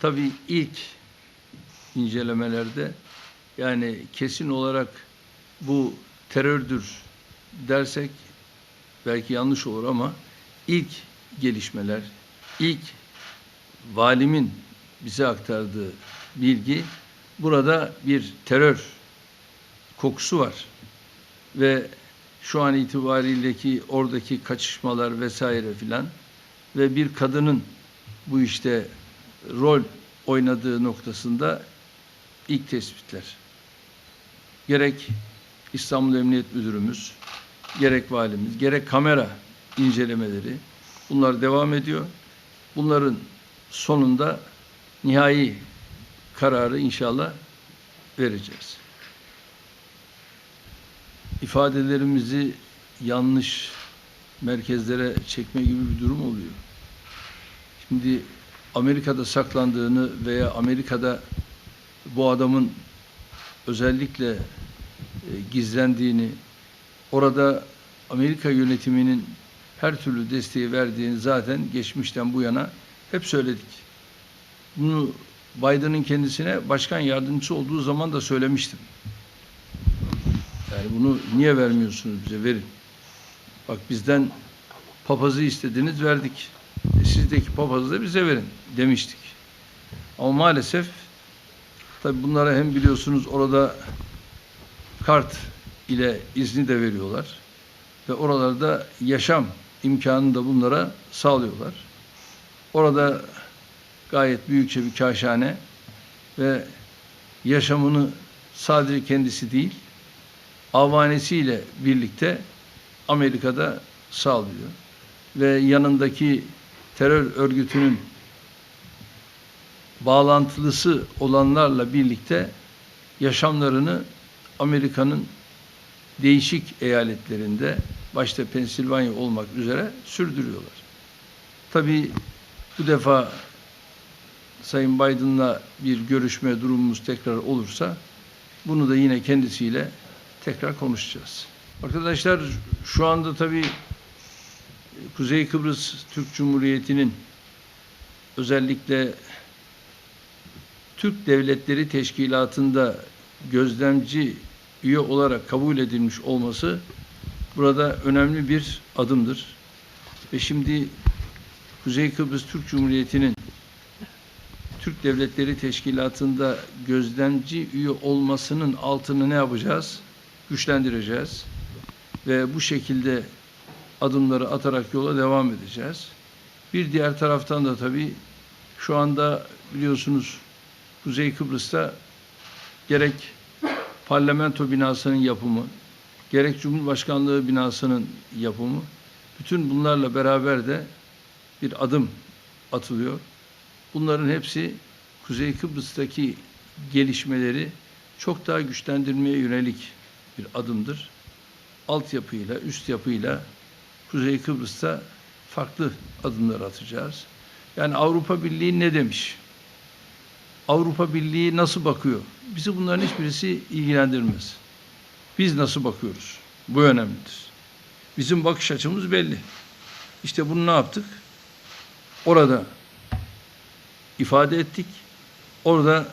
Tabii ilk incelemelerde yani kesin olarak bu terördür dersek belki yanlış olur ama ilk gelişmeler, ilk valimin bize aktardığı bilgi burada bir terör kokusu var. Ve şu an itibarindeki oradaki kaçışmalar vesaire filan ve bir kadının bu işte rol oynadığı noktasında ilk tespitler. Gerek İstanbul Emniyet Müdürümüz, gerek valimiz, gerek kamera incelemeleri bunlar devam ediyor. Bunların sonunda nihai kararı inşallah vereceğiz. İfadelerimizi yanlış merkezlere çekme gibi bir durum oluyor. Şimdi Amerika'da saklandığını veya Amerika'da bu adamın özellikle e, gizlendiğini, orada Amerika yönetiminin her türlü desteği verdiğini zaten geçmişten bu yana hep söyledik. Bunu Biden'ın kendisine başkan yardımcısı olduğu zaman da söylemiştim. Yani bunu niye vermiyorsunuz bize? Verin. Bak bizden papazı istediniz verdik. E, sizdeki papazı da bize verin demiştik. Ama maalesef tabi bunlara hem biliyorsunuz orada kart ile izni de veriyorlar. Ve oralarda yaşam imkanını da bunlara sağlıyorlar. Orada gayet büyükçe bir kaşhane ve yaşamını sadece kendisi değil, avanesiyle birlikte Amerika'da sağlıyor. Ve yanındaki terör örgütünün bağlantılısı olanlarla birlikte yaşamlarını Amerika'nın değişik eyaletlerinde başta Pensilvanya olmak üzere sürdürüyorlar. Tabii bu defa Sayın Biden'la bir görüşme durumumuz tekrar olursa bunu da yine kendisiyle tekrar konuşacağız. Arkadaşlar şu anda tabii Kuzey Kıbrıs Türk Cumhuriyeti'nin özellikle Türk Devletleri Teşkilatı'nda gözlemci üye olarak kabul edilmiş olması burada önemli bir adımdır. Ve şimdi Kuzey Kıbrıs Türk Cumhuriyeti'nin Türk Devletleri Teşkilatı'nda gözlemci üye olmasının altını ne yapacağız? Güçlendireceğiz. Ve bu şekilde adımları atarak yola devam edeceğiz. Bir diğer taraftan da tabii şu anda biliyorsunuz Kuzey Kıbrıs'ta gerek parlamento binasının yapımı, gerek Cumhurbaşkanlığı binasının yapımı, bütün bunlarla beraber de bir adım atılıyor. Bunların hepsi Kuzey Kıbrıs'taki gelişmeleri çok daha güçlendirmeye yönelik bir adımdır. Altyapıyla, üst yapıyla Kuzey Kıbrıs'ta farklı adımlar atacağız. Yani Avrupa Birliği ne demiş? Avrupa Birliği nasıl bakıyor? Bizi bunların hiçbirisi ilgilendirmez. Biz nasıl bakıyoruz? Bu önemlidir. Bizim bakış açımız belli. İşte bunu ne yaptık? Orada ifade ettik. Orada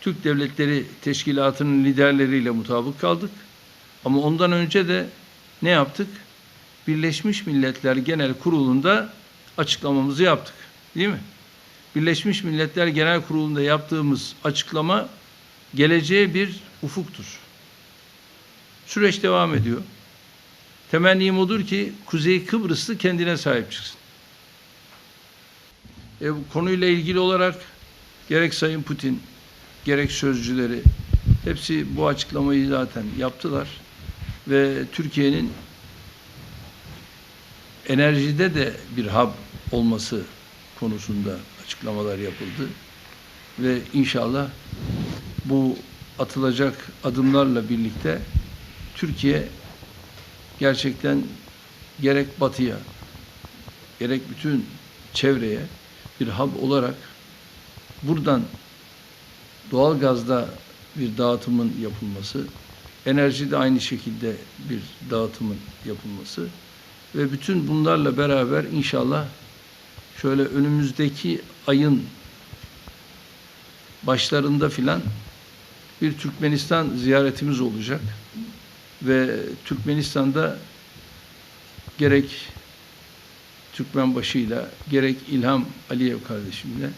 Türk Devletleri Teşkilatı'nın liderleriyle mutabık kaldık. Ama ondan önce de ne yaptık? Birleşmiş Milletler Genel Kurulu'nda açıklamamızı yaptık. Değil mi? Birleşmiş Milletler Genel Kurulu'nda yaptığımız açıklama geleceğe bir ufuktur. Süreç devam ediyor. Temennim odur ki Kuzey Kıbrıslı kendine sahip çıksın. E, bu konuyla ilgili olarak gerek Sayın Putin, gerek sözcüleri hepsi bu açıklamayı zaten yaptılar. Ve Türkiye'nin enerjide de bir hub olması konusunda açıklamalar yapıldı. Ve inşallah bu atılacak adımlarla birlikte Türkiye gerçekten gerek batıya gerek bütün çevreye bir hub olarak buradan doğal gazda bir dağıtımın yapılması, enerjide aynı şekilde bir dağıtımın yapılması ve bütün bunlarla beraber inşallah şöyle önümüzdeki ayın başlarında filan bir Türkmenistan ziyaretimiz olacak ve Türkmenistan'da gerek Türkmenbaşı'yla gerek İlham Aliyev kardeşimle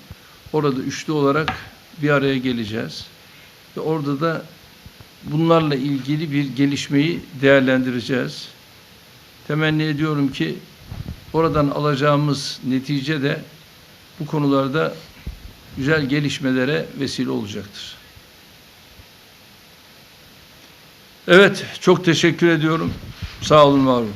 orada üçlü olarak bir araya geleceğiz. Ve orada da bunlarla ilgili bir gelişmeyi değerlendireceğiz. Temenni ediyorum ki oradan alacağımız netice de bu konularda güzel gelişmelere vesile olacaktır. Evet, çok teşekkür ediyorum. Sağ olun, var olun.